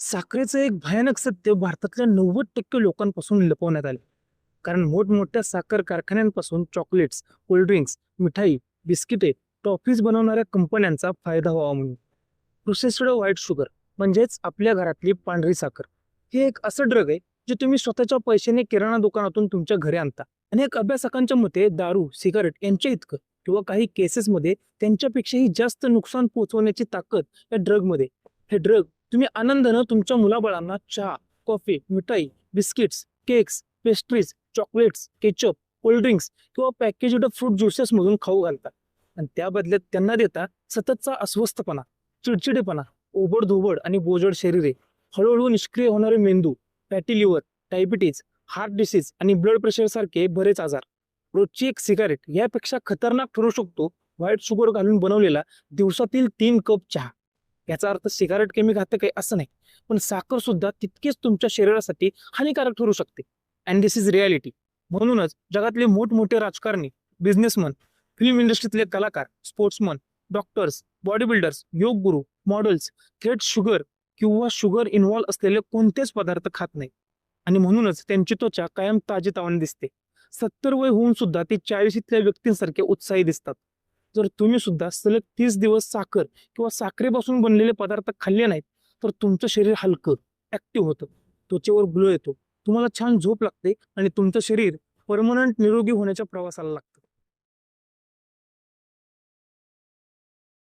साखरेचं एक भयानक सत्य भारतातल्या नव्वद टक्के लोकांपासून लपवण्यात आले. कारण मोठमोठ्या साखर कारखान्यांपासून चॉकलेट्स कोल्ड्रिंक्स मिठाई बिस्किटे टॉफीज बनवणाऱ्या कंपन्यांचा फायदा व्हावा म्हणून. प्रोसेस्ड व्हाईट शुगर म्हणजेच आपल्या घरातली पांढरी साखर हे एक असं ड्रग आहे जे तुम्ही स्वतःच्या पैशाने किराणा दुकानातून तुमच्या घरी आणता. अनेक अभ्यासकांच्या मते दारू सिगारेट यांच्या इतकं किंवा काही केसेसमध्ये त्यांच्यापेक्षाही जास्त नुकसान पोहोचवण्याची ताकद या ड्रगमध्ये हे ड्रग तुम्ही आनंदानं तुमच्या मुलाबाळांना चहा कॉफी मिठाई biscuits cakes pastries chocolates ketchup cold drinks किंवा पॅकेज्ड फ्रूट ज्युसेस मधून खाऊ घालता. आणि त्या बदल्यात त्यांना देता सततचा अस्वस्थपणा चिडचिडेपणा ओबडधोबड आणि बोजड शरीरे. हळूहळू निष्क्रिय होणारे मेंदू fatty liver diabetes heart disease आणि ब्लड प्रेशर सारखे बरेच आजार. रोजची एक सिगारेट यापेक्षा खतरनाक ठरू शकतो व्हाईट शुगर घालून बनवलेला दिवसातील तीन कप चहा. याचा अर्थ सिगारेट कमी घातक आहे असं नाही. पण साखर सुद्धा तितकीच तुमच्या शरीरासाठी हानिकारक ठरू शकते. अँड दिस इज रियालिटी म्हणूनच जगातले मोठमोठे राजकारणी बिझनेसमन फिल्म इंडस्ट्रीतले कलाकार sportsman doctors body builders yoga guru models थेट शुगर किंवा शुगर इन्व्हॉल्व असलेले कोणतेच पदार्थ खात नाही आणि म्हणूनच त्यांची त्वचा कायम ताजेतावाने दिसते. सत्तर वय होऊन सुद्धा ते चाळीशीतल्या व्यक्तींसारखे उत्साही दिसतात. जर तुम्ही सुद्धा सलग तीस दिवस साखर किंवा साखरेपासून बनलेले पदार्थ खाल्ले नाहीत तर तुमचं शरीर हलकं ऍक्टिव्ह होतं. त्वचेवर ग्लो येतो. तुम्हाला छान झोप लागते आणि तुमचं शरीर परमनंट निरोगी होण्याच्या प्रवासाला लागतं.